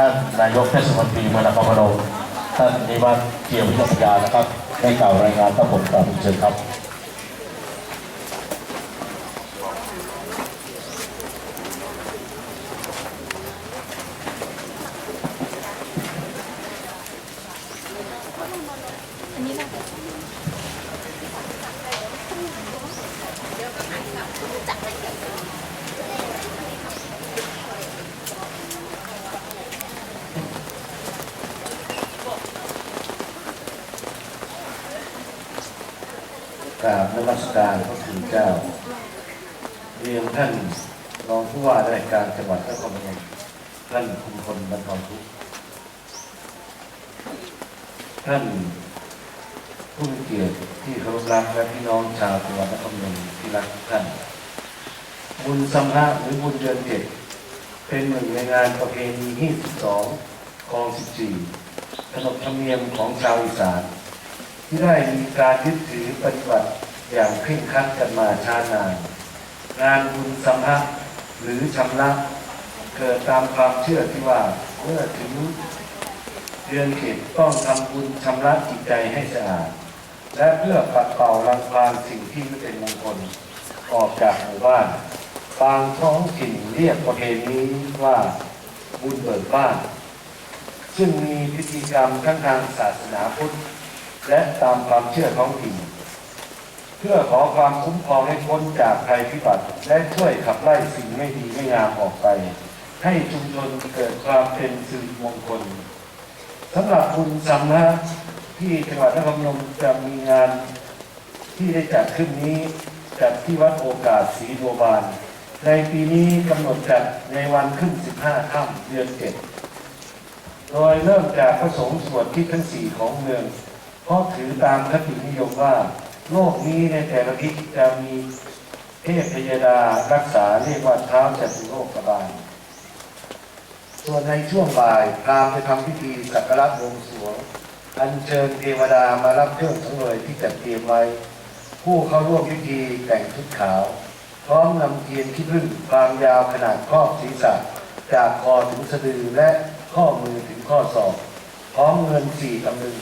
ท่านนายกเทศมนตรีเมืองนครพนมท่านนิวัฒน์เกี่ยววิทยานะครับได้กล่าวรายงานต่อผมกราบเชิญครับ กราบนมัสการพระคุณเจ้าเรียนท่านรองผู้ว่าราชการจังหวัดนครพนมท่านคุมพลบรรทองทุกท่านผู้มีเกียรติที่เคารพรักและพี่น้องชาวจังหวัดนครพนมที่รักทุกท่าน บุญสัมภะหรือบุญเดือนเจ็ดเป็นหนึ่งในงานประเพณีที่12คลอง14ขนบธรรมเนียมของชาวอีสาน ที่ได้มีการยึดถือปฏิบัติอย่างเคร่งครัดกันมาช้านาน งานบุญสัมภะหรือชำระเกิดตามความเชื่อที่ว่าเมื่อถึงเดือนเข็ดต้องทำบุญชำระจิตใจให้สะอาด และเพื่อปัดเป่ารังควานสิ่งที่ไม่เป็นมงคลออกจากหมู่บ้านบางท้องถิ่นเรียกประเพณีนี้ว่าบุญเบิกบ้าน ซึ่งมีพิธีกรรมทั้งทางศาสนาพุทธ และตามความเชื่อท้องถิ่นเพื่อขอความคุ้มครองให้พ้นจากภัยพิบัติ และช่วยขับไล่สิ่งไม่ดีไม่งามออกไป ให้ชุมชนเกิดความเป็นสิริมงคลสำหรับบุญสัมนะที่จังหวัดนครพนมจะมีงานที่ได้จัดขึ้นนี้จัดที่วัดโอกาสศรีบัวบาน ในปีนี้กำหนดจัดในวันขึ้น 15 ค่ำเดือนเจ็ดโดยเริ่มจากพระสงฆ์สวนทิศทั้งสี่ของเมือง เพราะถือตามคตินิยมว่า โลกนี้ในแต่ละทิศจะมีเทพพยดารักษาเรียกว่าเท้าจัตุโลกบาลส่วนในช่วงบ่ายพราหมณ์จะทำพิธีสักการะบวงสรวง อัญเชิญเทวดามารับเครื่องสังเวยที่จัดเตรียมไว้ ผู้เข้าร่วมพิธีแต่งชุดขาว พร้อมนำเทียนขี้ผึ้งความยาวขนาดครอบศีรษะจากคอถึงสะดือและข้อมือถึงข้อศอก พร้อมเงินสี่ตำลึง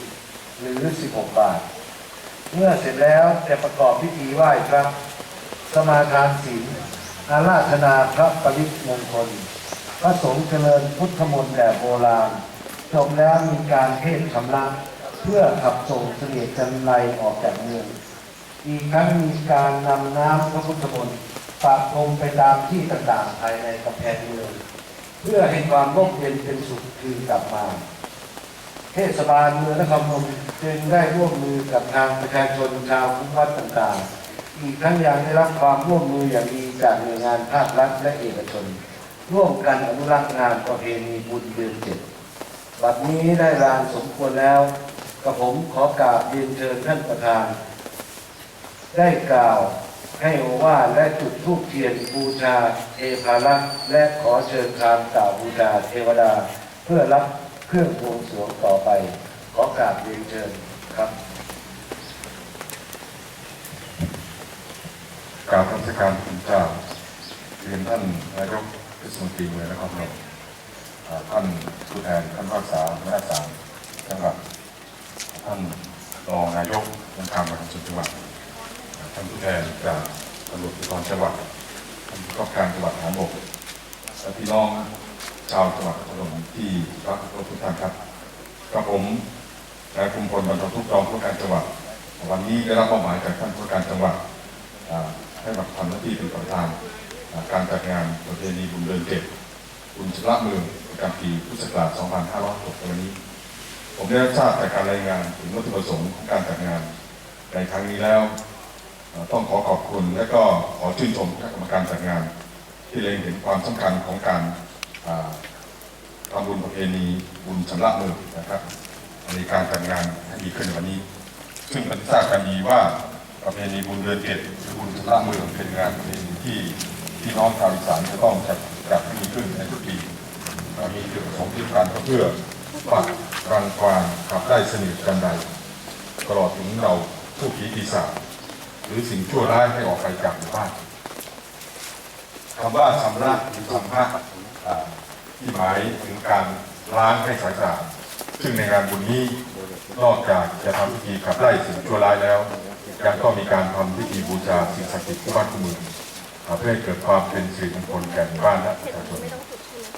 หรือ 16 บาท เมื่อเสร็จแล้วจะประกอบพิธีไหว้พระสมาทานศีลอาราธนาพระปริมงคล พระสงฆ์เจริญพุทธมนต์แบบโบราณจบแล้วมีการเทศน์ชำระเพื่อขับส่งเสนียดจันไรออกจากเมือง อีกทั้งมีการนำน้ำพระพุทธมนต์ปะพรมไปตามที่ต่างๆภายในกำแพงเมือง เพื่อให้ความร่มเย็นเป็นสุขคืนกลับมา เทศบาลเมืองนครพนมจึงได้ร่วมมือกับทางประชาชนชาวภูมิวัดต่างๆ อีกทั้งยังได้รับความร่วมมืออย่างดีจากหน่วยงานภาครัฐและเอกชน ร่วมกันอนุรักษ์งานประเพณีบุญเดือนเจ็ดบัดนี้ได้ลานสมควรแล้วกระผมขอกราบเรียนเชิญท่านประธาน ได้กล่าวให้โอวาทและจุดธูปเทียนบูชาเทพารักษ์และขอเชิญทานกล่าวบูชาเทวดาเพื่อรับ เครื่องบวงสรวงต่อไป ขอกราบเรียนเชิญครับกราบนมัสการคุณเจ้าเรียนท่านนายกเทศมนตรีเมืองนครพนมอ่าท่านผู้แทนท่านภาคษาหัวหน้าศาจังหวัดท่านรองนายกองค์การบริหารส่วนจังหวัดท่านผู้แทนจากตำรวจภูธรจังหวัดท่านผู้กำกับการจังหวัดฐาบกและพี่น้อง ชาวจังหวัดนครพนมที่รักทุกท่านครับกับผมนายคุมพลบรรททุกรองผู้การจังหวัด วันนี้ได้รับมอบหมายจากท่านผู้การจังหวัดให้มาทำหน้าที่เป็นประธานการจัดงานประเพณีบุญเดือนเจ็ดบุญชำระเมืองประจำปีพุทธศักราช 2506วันนี้ ผมได้รับทราบจากการรายงานถึงวัตถุประสงค์ของการจัดงานในครั้งนี้แล้ว ต้องขอขอบคุณและก็ขอชื่นชมคณะกรรมการจัดงาน ที่เล็งเห็นความสำคัญของการ ทำบุญประเพณีบุญชำระเมืองนะครับในการจัดงานให้ดีขึ้นวันนี้ ซึ่งมันทราบกันดีว่าประเพณีบุญเดือนเจ็ดหรือบุญชำระเมืองเป็นงานประเพณีที่พี่น้องชาวอีสานจะต้องจัดจัดให้มีขึ้นในทุกปีเรามีจุดประสงค์ที่การเพื่อปัดรังควานขับไล่สนิทกันใดตลอดถึงเราผู้ผีปีศาจหรือสิ่งชั่วร้ายให้ออกไปจากหมู่บ้านคำว่าชำระหรือชำระ ที่หมายถึงการล้างให้สะอาดซึ่งในงานบุญนี้นอกจากจะทำพิธีขับไล่สิ่งชั่วร้ายแล้ว ยังต้องมีการทำพิธีบูชาสิ่งศักดิ์สิทธิ์ที่บ้านคู่เมืองเพื่อให้เกิดความเป็นสิริมงคลแก่บ้านและประชาชน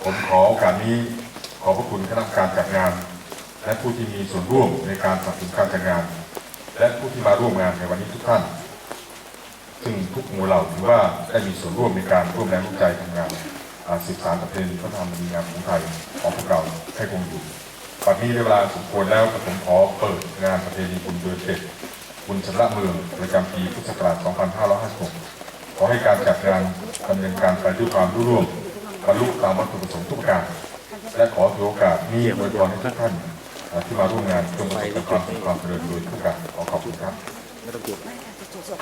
ผมขอโอกาสนี้ขอพระคุณคณะกรรมการจัดงาน และผู้ที่มีส่วนร่วมในการสนับสนุนการจัดงาน และผู้ที่มาร่วมงานในวันนี้ทุกท่าน ซึ่งทุกหมู่เหล่าถือว่าได้มีส่วนร่วมในการร่วมแรงร่วมใจทำงาน สืบสานประเพณีพระธรรมดีงามของไทยของพวกเราให้คงอยู่ปัจจุบันเวลาสมควรแล้วผมขอเปิดงานประเพณีบุญเดือนเจ็ดบุญชำระเมืองประจำปีพุทธศักราช 2556 ขอให้การจัดงานดำเนินการไปด้วยความรุ่งเร่วงบรรลุตามวัตถุประสงค์ทุกประการ และขอถือโอกาสนี้อวยพรให้ทุกท่านที่มาร่วมงานจงประสบความสุขความเจริญโดยทุกประการขอขอบคุณครับไม่ค่ะจะจบ